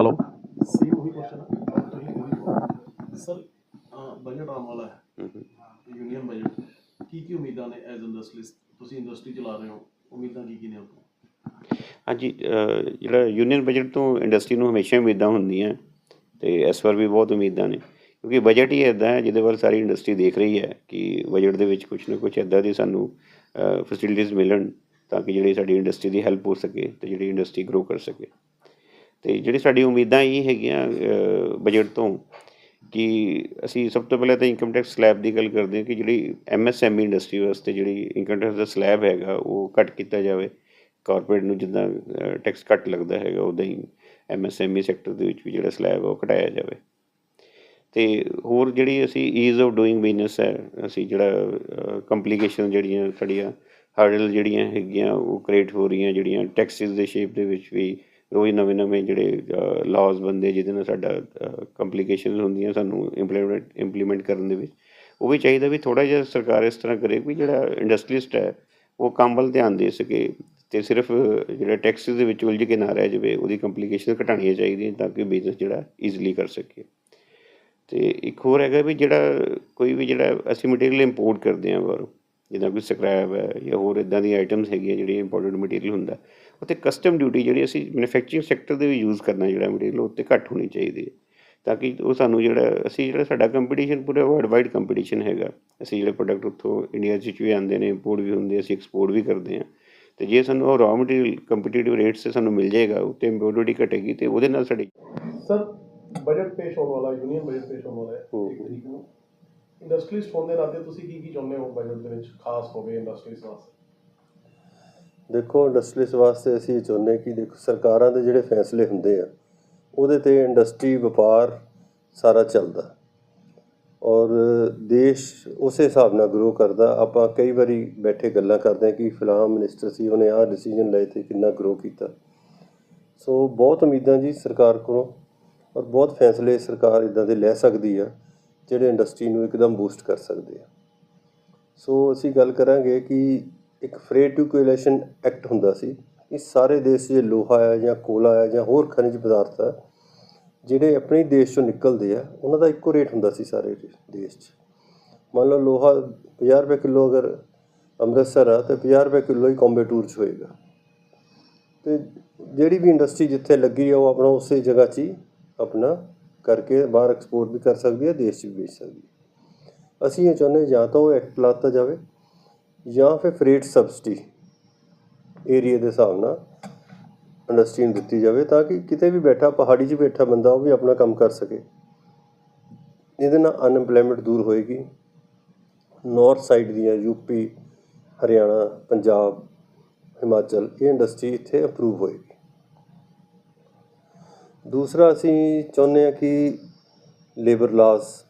Hello same ਉਹੀ question sir budget ਆਉਣ ਵਾਲਾ ਹੈ ਯੂਨੀਅਨ ਬਜਟ ਕੀ ਕੀ ਉਮੀਦਾਂ ਨੇ ਐਜ਼ ਇੰਡਸਟਰੀਜ਼ ਤੁਸੀਂ ਇੰਡਸਟਰੀ ਚਲਾ ਰਹੇ ਹੋ ਉਮੀਦਾਂ ਕੀ ਕੀ ਨੇ ਆਪਣੀਆਂ ਹਾਂਜੀ ਜਿਹੜਾ ਯੂਨੀਅਨ ਬਜਟ ਤੋਂ ਇੰਡਸਟਰੀ ਨੂੰ ਹਮੇਸ਼ਾ ਉਮੀਦਾਂ ਹੁੰਦੀਆਂ ਤੇ ਇਸ ਵਾਰ ਵੀ ਬਹੁਤ ਉਮੀਦਾਂ ਨੇ ਕਿਉਂਕਿ ਬਜਟ ਹੀ ਇਦਾਂ ਹੈ ਜਿਹਦੇ ਵੱਲ ਸਾਰੀ ਇੰਡਸਟਰੀ ਦੇਖ ਰਹੀ ਹੈ ਕਿ ਬਜਟ ਦੇ ਵਿੱਚ ਕੁਝ ਨਾ ਕੁਝ ਇਦਾਂ ਦੀ ਸਾਨੂੰ ਫੈਸਿਲਿਟੀਜ਼ ਮਿਲਣ ਤਾਂ ਕਿ ਜਿਹੜੀ ਸਾਡੀ ਇੰਡਸਟਰੀ ਦੀ ਹੈਲਪ ਹੋ ਸਕੇ ਤੇ ਜਿਹੜੀ ਇੰਡਸਟਰੀ ਗਰੋ ਕਰ ਸਕੇ ਤੇ ਜਿਹੜੀ ਸਾਡੀ ਉਮੀਦਾਂ ਇਹ ਹੈਗੀਆਂ ਬਜਟ ਤੋਂ ਕਿ ਅਸੀਂ ਸਭ ਤੋਂ ਪਹਿਲਾਂ ਤਾਂ ਇਨਕਮ ਟੈਕਸ ਸਲੈਬ ਦੀ ਗੱਲ ਕਰਦੇ ਹਾਂ ਕਿ ਜਿਹੜੀ ਐਮਐਸਐਮਈ ਇੰਡਸਟਰੀ ਵਾਸਤੇ ਜਿਹੜੀ ਇਨਕਮ ਟੈਕਸ ਦਾ ਸਲੈਬ ਹੈਗਾ, ਉਹ ਘੱਟ ਕੀਤਾ ਜਾਵੇ। ਕਾਰਪੋਰੇਟ ਨੂੰ ਜਿੱਦਾਂ ਟੈਕਸ ਘੱਟ ਲੱਗਦਾ ਹੈਗਾ ਉਦਾਂ ਹੀ ਐਮਐਸਐਮਈ ਸੈਕਟਰ ਦੇ ਵਿੱਚ ਵੀ ਜਿਹੜਾ ਸਲੈਬ ਉਹ ਘਟਾਇਆ ਜਾਵੇ। ਤੇ ਹੋਰ ਜਿਹੜੀ ਅਸੀਂ ਈਜ਼ ਆਫ ਡੂਇੰਗ ਬਿਜ਼ਨਸ ਹੈ, ਅਸੀਂ ਜਿਹੜਾ ਕੰਪਲਿਕੇਸ਼ਨ ਜਿਹੜੀਆਂ ਸਾਡੀਆਂ ਹਰਡਲ ਜਿਹੜੀਆਂ ਹੈਗੀਆਂ, ਉਹ ਕ੍ਰੀਏਟ ਹੋ ਰਹੀਆਂ ਜਿਹੜੀਆਂ ਟੈਕਸਿਸ ਦੇ ਸ਼ੇਪ ਦੇ ਵਿੱਚ ਵੀ ਰੋਜ਼ ਨਵੇਂ ਨਵੇਂ ਜਿਹੜੇ ਲਾਜ਼ ਬੰਦੇ ਜਿਹਦੇ ਨਾਲ ਸਾਡਾ ਕੰਪਲਿਕੇਸ਼ਨਸ ਹੁੰਦੀਆਂ ਸਾਨੂੰ ਇੰਪਲੀਮੈਂਟ ਇੰਪਲੀਮੈਂਟ ਕਰਨ ਦੇ ਵਿੱਚ। ਉਹ ਵੀ ਚਾਹੀਦਾ ਵੀ ਥੋੜਾ ਜਿਹਾ ਸਰਕਾਰ ਇਸ ਤਰ੍ਹਾਂ ਕਰੇ ਵੀ ਜਿਹੜਾ ਇੰਡਸਟਰੀਸਟ ਹੈ, ਉਹ ਕੰਮ ਵੱਲ ਧਿਆਨ ਦੇ ਸਕੇ ਤੇ ਸਿਰਫ ਜਿਹੜਾ ਟੈਕਸਿਸ ਦੇ ਵਿੱਚ ਉਲਝ ਕੇ ਨਾ ਰਹਿ ਜਾਵੇ, ਉਹਦੀ ਕੰਪਲਿਕੇਸ਼ਨ ਘਟਾਉਣੀਆਂ ਚਾਹੀਦੀਆਂ ਤਾਂ ਕਿ ਬਿਜ਼ਨਸ ਜਿਹੜਾ ਈਜ਼ੀਲੀ ਕਰ ਸਕੇ ਤੇ ਇੱਕ ਹੋਰ ਹੈਗਾ ਵੀ ਜਿਹੜਾ ਕੋਈ ਵੀ ਜਿਹੜਾ ਅਸੀਂ ਮਟੀਰੀਅਲ ਇੰਪੋਰਟ ਕਰਦੇ ਹਾਂ ਬਾਹਰੋਂ, ਜਿੱਦਾਂ ਕੋਈ ਸਕ੍ਰੈਪ ਹੈ ਜਾਂ ਹੋਰ ਇਦਾਂ ਦੀਆਂ ਆਈਟਮਸ ਹੈਗੀਆਂ ਜਿਹੜੀਆਂ ਇੰਪੋਰਟਡ ਮਟੀਰੀਅਲ ਹੁੰਦਾ ਉੱਤੇ ਕਸਟਮ ਡਿਊਟੀ ਜਿਹੜੀ ਅਸੀਂ ਮੈਨੂਫੈਕਚਰਿੰਗ ਸੈਕਟਰ ਦੇ ਵੀ ਯੂਜ਼ ਕਰਨਾ ਜਿਹੜਾ ਮਟੀਰੀਅਲ ਉੱਤੇ ਘੱਟ ਹੋਣੀ ਚਾਹੀਦੀ ਹੈ। ਤਾਂ ਕਿ ਉਹ ਸਾਨੂੰ ਜਿਹੜਾ ਅਸੀਂ ਜਿਹੜਾ ਸਾਡਾ ਕੰਪੀਟੀਸ਼ਨ ਪੂਰਾ ਵਰਲਡ ਵਾਈਡ ਕੰਪੀਟੀਸ਼ਨ ਹੈਗਾ। ਅਸੀਂ ਜਿਹੜੇ ਪ੍ਰੋਡਕਟ ਉੱਥੋਂ ਇੰਡੀਆ 'ਚ ਵੀ ਆਉਂਦੇ ਨੇ ਇੰਪੋਰਟ ਵੀ ਹੁੰਦੇ ਅਸੀਂ ਐਕਸਪੋਰਟ ਵੀ ਕਰਦੇ ਹਾਂ। ਤੇ ਜੇ ਸਾਨੂੰ ਉਹ ਰਾਅ ਮਟੀਰੀਅਲ ਕੰਪੀਟੀਟਿਵ ਰੇਟਸ ਤੇ ਸਾਨੂੰ ਮਿਲ ਜਾਏਗਾ ਉੱਤੇ ਇੰਪੋਰਟਡ ਘਟੇਗੀ ਤੇ ਉਹਦੇ ਨਾਲ ਸਾਡੀ ਸਰ ਬਜਟ ਪੇਸ਼ ਹੋਣ ਵਾਲਾ ਯੂਨੀਅਨ ਬਜਟ ਪੇਸ਼ ਹੋਣ ਵਾਲਾ ਹੈ। ਹੂੰ। ਇੱਕ ਤਰੀਕ ਨੂੰ? ਇੰਡਸਟਰੀਸਟ ਹੋਣ ਦੇ ਨਾਤੇ ਤੁਸੀਂ ਕੀ ਕੀ ਚਾਹੁੰਦੇ ਹੋ ਬਜਟ ਦੇ ਵਿੱਚ ਖਾਸ ਹੋਵੇ ਇੰਡਸਟਰੀਜ਼ ਵਾਸਤੇ? ਦੇਖੋ ਇੰਡਸਟਰੀਸ ਵਾਸਤੇ ਅਸੀਂ ਇਹ ਚਾਹੁੰਦੇ ਕਿ ਦੇਖੋ ਸਰਕਾਰਾਂ ਦੇ ਜਿਹੜੇ ਫੈਸਲੇ ਹੁੰਦੇ ਆ, ਉਹਦੇ ਤੇ ਇੰਡਸਟਰੀ ਵਪਾਰ ਸਾਰਾ ਚੱਲਦਾ। ਔਰ ਦੇਸ਼ ਉਸੇ ਹਿਸਾਬ ਨਾਲ ਗਰੋ ਕਰਦਾ। ਆਪਾਂ ਕਈ ਵਾਰੀ ਬੈਠੇ ਗੱਲਾਂ ਕਰਦੇ ਹਾਂ ਕਿ ਫਲਾਣਾ ਮਿਨਿਸਟਰ ਸੀ, ਉਹਨੇ ਆਹ ਡਿਸੀਜਨ ਲਏ ਤੇ ਕਿੰਨਾ ਗਰੋ ਕੀਤਾ। ਸੋ ਬਹੁਤ ਉਮੀਦਾਂ ਜੀ ਸਰਕਾਰ ਕੋਲੋਂ ਔਰ ਬਹੁਤ ਫੈਸਲੇ ਸਰਕਾਰ ਇਦਾਂ ਦੇ ਲੈ ਸਕਦੀ ਆ, ਜਿਹੜੇ ਇੰਡਸਟਰੀ ਨੂੰ ਇੱਕਦਮ ਬੂਸਟ ਕਰ ਸਕਦੇ ਆ। ਸੋ ਅਸੀਂ ਗੱਲ ਕਰਾਂਗੇ ਕਿ ਇੱਕ ਫਰੇਡ ਟੂ ਐਕਟ ਹੁੰਦਾ ਸੀ। ਇਹ ਸਾਰੇ ਦੇਸ਼ 'ਚ ਲੋਹਾ ਹੈ ਜਾਂ ਕੋਲਾ ਹੈ ਜਾਂ ਹੋਰ ਖਣਿਜ ਪਦਾਰਥ ਆ, ਜਿਹੜੇ ਆਪਣੇ ਦੇਸ਼ ਚੋਂ ਨਿਕਲਦੇ ਆ, ਉਹਨਾਂ ਦਾ ਇੱਕੋ ਰੇਟ ਹੁੰਦਾ ਸੀ ਸਾਰੇ ਦੇਸ਼ 'ਚ। ਮੰਨ ਲਓ ਲੋਹਾ 50 ਰੁਪਏ ਕਿਲੋ ਅਗਰ ਅੰਮ੍ਰਿਤਸਰ ਆ, ਤੇ 50 ਰੁਪਏ ਕਿਲੋ ਹੀ ਕੰਬੇਟੂਰ 'ਚ ਹੋਏਗਾ। ਤੇ ਜਿਹੜੀ ਵੀ ਇੰਡਸਟਰੀ ਜਿੱਥੇ ਲੱਗੀ ਆ, ਉਹ ਆਪਣਾ ਉਸੇ ਜਗ੍ਹਾ 'ਚ ਹੀ ਆਪਣਾ ਕਰਕੇ ਬਾਹਰ ਐਕਸਪੋਰਟ ਵੀ ਕਰ ਸਕਦੀ ਹੈ ਦੇਸ਼ 'ਚ ਵੀ ਵੇਚ ਸਕਦੀ ਹੈ ਅਸੀਂ ਇਹ ਚਾਹੁੰਦੇ ਜਾਂ ਤਾਂ ਉਹ ਐਕਟ ਲਾਤਾ ਜਾਵੇ। ਜਾਂ ਫਿਰ ਫਰੇਟ ਸਬਸਿਡੀ ਏਰੀਆ ਦੇ ਹਿਸਾਬ ਨਾਲ ਇੰਡਸਟਰੀ ਨੂੰ ਦਿੱਤੀ ਜਾਵੇ ਤਾਂ ਕਿ ਕਿਤੇ ਵੀ ਬੈਠਾ, ਪਹਾੜੀ 'ਚ ਬੈਠਾ ਬੰਦਾ ਉਹ ਵੀ ਆਪਣਾ ਕੰਮ ਕਰ ਸਕੇ। ਇਹਦੇ ਨਾਲ ਅਨਐਮਪਲੋਇਮੈਂਟ ਦੂਰ ਹੋਏਗੀ। ਨਾਰਥ ਸਾਈਡ ਦੀਆਂ ਯੂਪੀ ਹਰਿਆਣਾ, ਪੰਜਾਬ, ਹਿਮਾਚਲ ਇਹ ਇੰਡਸਟਰੀ ਇੱਥੇ ਅਪਰੂਵ ਹੋਏਗੀ। ਦੂਸਰਾ ਅਸੀਂ ਚਾਹੁੰਦੇ ਹਾਂ ਕਿ ਲੇਬਰ ਲਾਸ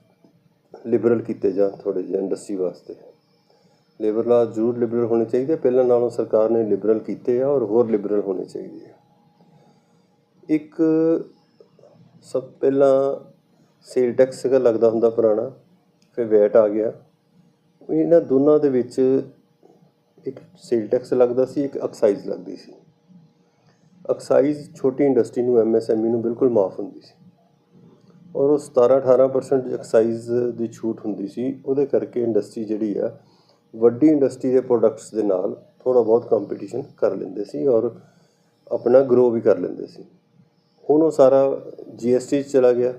ਲਿਬਰਲ ਕੀਤੇ ਜਾਣ ਥੋੜੇ ਜਿਹੇ ਇੰਡਸਟਰੀ ਵਾਸਤੇ। ਲੇਬਰ ਲਾ ਜ਼ਰੂਰ ਲਿਬਰਲ ਹੋਣੇ ਚਾਹੀਦੇ ਪਹਿਲਾਂ ਨਾਲੋਂ ਸਰਕਾਰ ਨੇ ਲਿਬਰਲ ਕੀਤੇ ਆ ਔਰ ਹੋਰ ਲਿਬਰਲ ਹੋਣੇ ਚਾਹੀਦੇ ਆ। ਇੱਕ ਸਭ ਪਹਿਲਾਂ ਸੇਲ ਟੈਕਸ ਸੀਗਾ, ਲੱਗਦਾ ਹੁੰਦਾ ਪੁਰਾਣਾ, ਫਿਰ ਵੈਟ ਆ ਗਿਆ। ਇਹਨਾਂ ਦੋਨਾਂ ਦੇ ਵਿੱਚ ਇੱਕ ਸੇਲ ਟੈਕਸ ਲੱਗਦਾ ਸੀ, ਇੱਕ ਐਕਸਾਈਜ਼ ਲੱਗਦੀ ਸੀ। ਐਕਸਾਈਜ਼ ਛੋਟੀ ਇੰਡਸਟਰੀ ਨੂੰ ਐਮਐਸਐਮਈ ਨੂੰ ਬਿਲਕੁਲ ਮਾਫ ਹੁੰਦੀ ਸੀ। ਔਰ ਉਹ 17 18% ਐਕਸਾਈਜ਼ ਦੀ ਛੂਟ ਹੁੰਦੀ ਸੀ। ਉਹਦੇ ਕਰਕੇ ਇੰਡਸਟਰੀ ਜਿਹੜੀ ਆ ਵੱਡੀ ਇੰਡਸਟਰੀ ਦੇ ਪ੍ਰੋਡਕਟਸ ਦੇ ਨਾਲ ਥੋੜਾ ਬਹੁਤ ਕੰਪੀਟੀਸ਼ਨ ਕਰ ਲੈਂਦੇ ਸੀ ਔਰ ਆਪਣਾ ਗਰੋ ਵੀ ਕਰ ਲੈਂਦੇ ਸੀ। ਹੁਣ ਉਹ ਸਾਰਾ ਜੀਐਸਟੀ 'ਚ ਚਲਾ ਗਿਆ।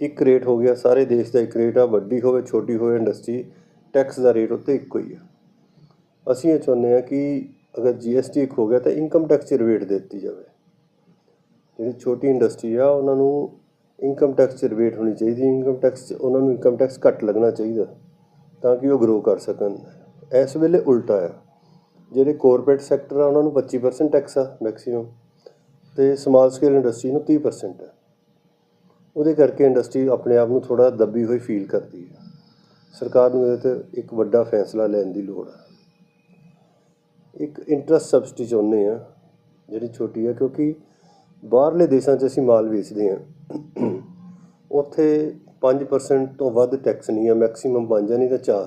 ਇੱਕ ਰੇਟ ਹੋ ਗਿਆ। ਸਾਰੇ ਦੇਸ਼ ਦਾ ਇੱਕ ਰੇਟ ਆ। ਵੱਡੀ ਹੋਵੇ, ਛੋਟੀ ਹੋਵੇ ਇੰਡਸਟਰੀ ਟੈਕਸ ਦਾ ਰੇਟ ਉੱਤੇ ਇੱਕੋ ਹੀ ਆ। ਅਸੀਂ ਇਹ ਚਾਹੁੰਦੇ ਆ ਕਿ ਅਗਰ ਜੀਐਸਟੀ ਇੱਕ ਹੋ ਗਿਆ ਤਾਂ ਇਨਕਮ ਟੈਕਸ 'ਚ ਰਿਬੇਟ ਦੇ ਦਿੱਤੀ ਜਾਵੇ। ਜਿਹੜੀ ਛੋਟੀ ਇੰਡਸਟਰੀ ਆ, ਉਹਨਾਂ ਨੂੰ ਇਨਕਮ ਟੈਕਸ 'ਚ ਰਿਬੇਟ ਹੋਣੀ ਚਾਹੀਦੀ। ਇਨਕਮ ਟੈਕਸ 'ਚ, ਉਹਨਾਂ ਨੂੰ ਇਨਕਮ ਟੈਕਸ ਘੱਟ ਲੱਗਣਾ ਚਾਹੀਦਾ ਤਾਂ ਕਿ ਉਹ ਗਰੋ ਕਰ ਸਕਣ। ਇਸ ਵੇਲੇ ਉਲਟਾ ਆ। ਜਿਹੜੇ ਕਾਰਪੋਰੇਟ ਸੈਕਟਰ ਆ, ਉਹਨਾਂ ਨੂੰ 25% ਟੈਕਸ ਆ ਮੈਕਸਿਮਮ ਤੇ ਸਮਾਲ ਸਕੇਲ ਇੰਡਸਟਰੀ ਨੂੰ 30% ਆ। ਉਹਦੇ ਕਰਕੇ ਇੰਡਸਟਰੀ ਆਪਣੇ ਆਪ ਨੂੰ ਥੋੜਾ ਦੱਬੀ ਹੋਈ ਫੀਲ ਕਰਦੀ ਹੈ ਸਰਕਾਰ ਨੂੰ ਇਹਦੇ ਤੇ ਇੱਕ ਵੱਡਾ ਫੈਸਲਾ ਲੈਣ ਦੀ ਲੋੜ ਹੈ ਇੱਕ ਇੰਟਰਸਟ ਸਬਸਿਡੀ ਚਾਹੁੰਦੇ ਆ, ਜਿਹੜੀ ਛੋਟੀ ਆ, ਕਿਉਂਕਿ ਬਾਹਰਲੇ ਦੇਸ਼ਾਂ 'ਚ ਅਸੀਂ ਮਾਲ ਵੇਚਦੇ ਆ। ਉੱਥੇ 5% ਤੋਂ ਵੱਧ ਟੈਕਸ ਨਹੀਂ ਆ ਮੈਕਸਿਮਮ 5 ਨਹੀਂ ਤਾਂ 4